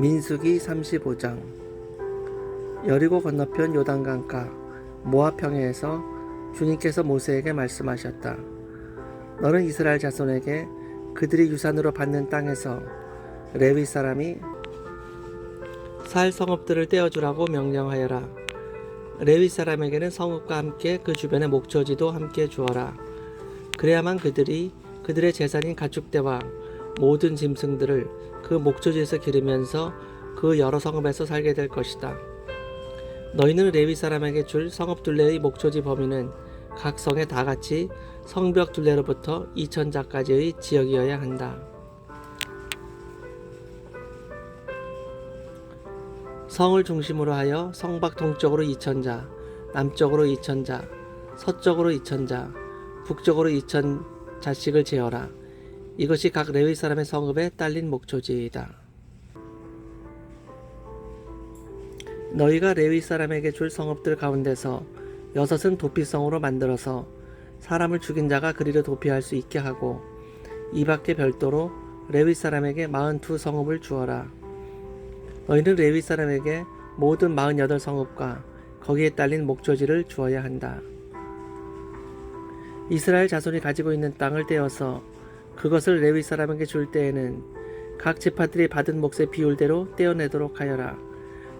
민수기 35장 여리고 건너편 요단강가 모압 평야에서 주님께서 모세에게 말씀하셨다. 너는 이스라엘 자손에게 그들이 유산으로 받는 땅에서 레위 사람이 살 성읍들을 떼어주라고 명령하여라. 레위 사람에게는 성읍과 함께 그 주변의 목초지도 함께 주어라. 그래야만 그들이 그들의 재산인 가축대와 모든 짐승들을 그 목초지에서 기르면서 그 여러 성읍에서 살게 될 것이다. 너희는 레위 사람에게 줄 성읍 둘레의 목초지 범위는 각 성에 다 같이 성벽 둘레로부터 이천자까지의 지역이어야 한다. 성을 중심으로 하여 성밖 동쪽으로 이천자, 남쪽으로 이천자, 서쪽으로 이천자, 북쪽으로 이천자씩을 재어라. 이것이 각 레위 사람의 성읍에 딸린 목초지이다. 너희가 레위 사람에게 줄 성읍들 가운데서 여섯은 도피성으로 만들어서 사람을 죽인 자가 그리로 도피할 수 있게 하고 이 밖에 별도로 레위 사람에게 마흔 두 성읍을 주어라. 너희는 레위 사람에게 모든 마흔 여덟 성읍과 거기에 딸린 목초지를 주어야 한다. 이스라엘 자손이 가지고 있는 땅을 떼어서 그것을 레위 사람에게 줄 때에는 각 지파들이 받은 몫의 비율대로 떼어내도록 하여라.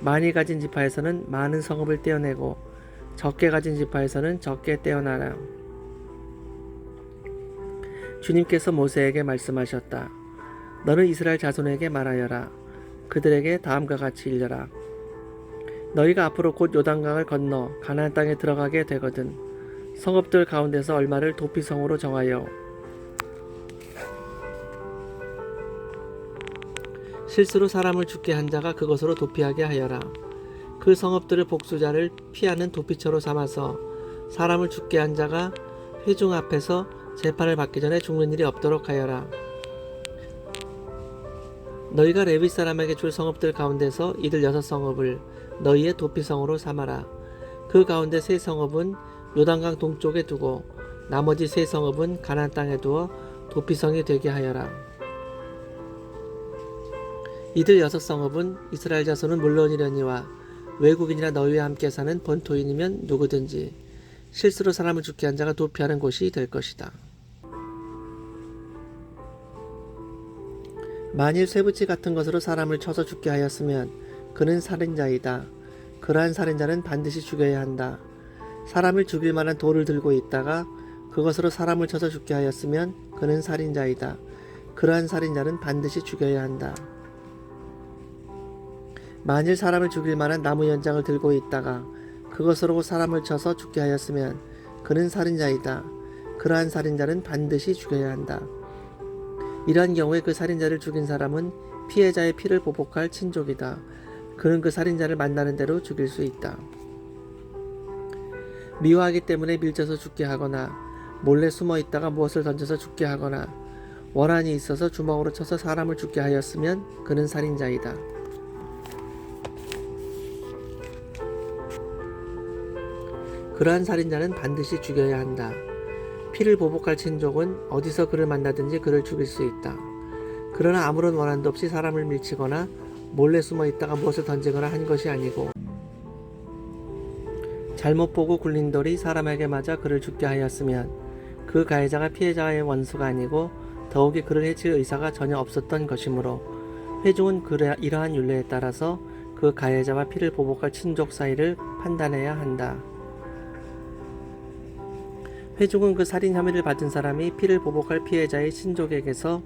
많이 가진 지파에서는 많은 성읍을 떼어내고 적게 가진 지파에서는 적게 떼어나라. 주님께서 모세에게 말씀하셨다. 너는 이스라엘 자손에게 말하여라. 그들에게 다음과 같이 일러라. 너희가 앞으로 곧 요단강을 건너 가나안 땅에 들어가게 되거든 성읍들 가운데서 얼마를 도피성으로 정하여 실수로 사람을 죽게 한 자가 그것으로 도피하게 하여라. 그 성읍들을 복수자를 피하는 도피처로 삼아서 사람을 죽게 한 자가 회중 앞에서 재판을 받기 전에 죽는 일이 없도록 하여라. 너희가 레위 사람에게 줄 성읍들 가운데서 이들 여섯 성읍을 너희의 도피성으로 삼아라. 그 가운데 세 성읍은 요단강 동쪽에 두고 나머지 세 성읍은 가나안 땅에 두어 도피성이 되게 하여라. 이들 여섯 성읍은 이스라엘 자손은 물론이려니와 외국인이나 너희와 함께 사는 본토인이면 누구든지 실수로 사람을 죽게 한 자가 도피하는 곳이 될 것이다. 만일 쇠붙이 같은 것으로 사람을 쳐서 죽게 하였으면 그는 살인자이다. 그러한 살인자는 반드시 죽여야 한다. 사람을 죽일 만한 돌을 들고 있다가 그것으로 사람을 쳐서 죽게 하였으면 그는 살인자이다. 그러한 살인자는 반드시 죽여야 한다. 만일 사람을 죽일 만한 나무 연장을 들고 있다가 그것으로 사람을 쳐서 죽게 하였으면 그는 살인자이다. 그러한 살인자는 반드시 죽여야 한다. 이러한 경우에 그 살인자를 죽인 사람은 피해자의 피를 보복할 친족이다. 그는 그 살인자를 만나는 대로 죽일 수 있다. 미워하기 때문에 밀쳐서 죽게 하거나 몰래 숨어 있다가 무엇을 던져서 죽게 하거나 원한이 있어서 주먹으로 쳐서 사람을 죽게 하였으면 그는 살인자이다. 그러한 살인자는 반드시 죽여야 한다. 피를 보복할 친족은 어디서 그를 만나든지 그를 죽일 수 있다. 그러나 아무런 원한도 없이 사람을 밀치거나 몰래 숨어 있다가 무엇을 던지거나 한 것이 아니고 잘못 보고 굴린 돌이 사람에게 맞아 그를 죽게 하였으면 그 가해자가 피해자의 원수가 아니고 더욱이 그를 해칠 의사가 전혀 없었던 것이므로 회중은 이러한 윤례에 따라서 그 가해자와 피를 보복할 친족 사이를 판단해야 한다. 회중은 그 살인 혐의를 받은 사람이 피를 보복할 피해자의 친족에게서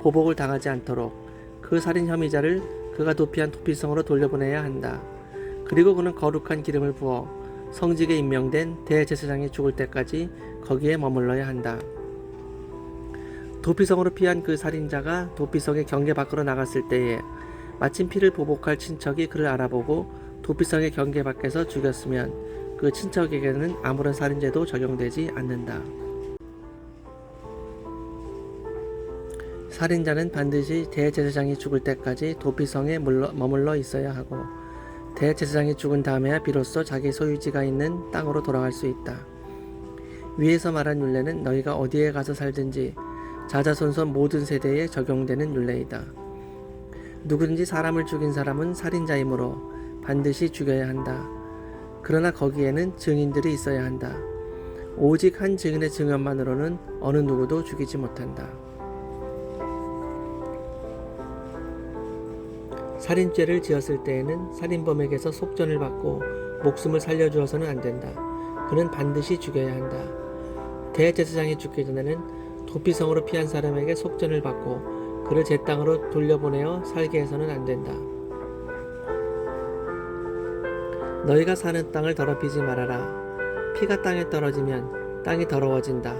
보복을 당하지 않도록 그 살인 혐의자를 그가 도피한 도피성으로 돌려보내야 한다. 그리고 그는 거룩한 기름을 부어 성직에 임명된 대제사장이 죽을 때까지 거기에 머물러야 한다. 도피성으로 피한 그 살인자가 도피성의 경계 밖으로 나갔을 때에 마침 피를 보복할 친척이 그를 알아보고 도피성의 경계 밖에서 죽였으면 그 친척에게는 아무런 살인죄도 적용되지 않는다. 살인자는 반드시 대제사장이 죽을 때까지 도피성에 물러, 머물러 있어야 하고 대제사장이 죽은 다음에야 비로소 자기 소유지가 있는 땅으로 돌아갈 수 있다. 위에서 말한 율례는 너희가 어디에 가서 살든지 자자손손 모든 세대에 적용되는 율례이다. 누구든지 사람을 죽인 사람은 살인자이므로 반드시 죽여야 한다. 그러나 거기에는 증인들이 있어야 한다. 오직 한 증인의 증언만으로는 어느 누구도 죽이지 못한다. 살인죄를 지었을 때에는 살인범에게서 속전을 받고 목숨을 살려주어서는 안 된다. 그는 반드시 죽여야 한다. 대제사장이 죽기 전에는 도피성으로 피한 사람에게 속전을 받고 그를 제 땅으로 돌려보내어 살게 해서는 안 된다. 너희가 사는 땅을 더럽히지 말아라. 피가 땅에 떨어지면 땅이 더러워진다.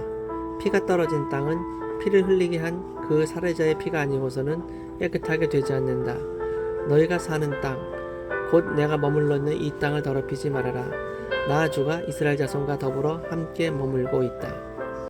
피가 떨어진 땅은 피를 흘리게 한 그 살해자의 피가 아니고서는 깨끗하게 되지 않는다. 너희가 사는 땅, 곧 내가 머물러 있는 이 땅을 더럽히지 말아라. 나 주가 이스라엘 자손과 더불어 함께 머물고 있다.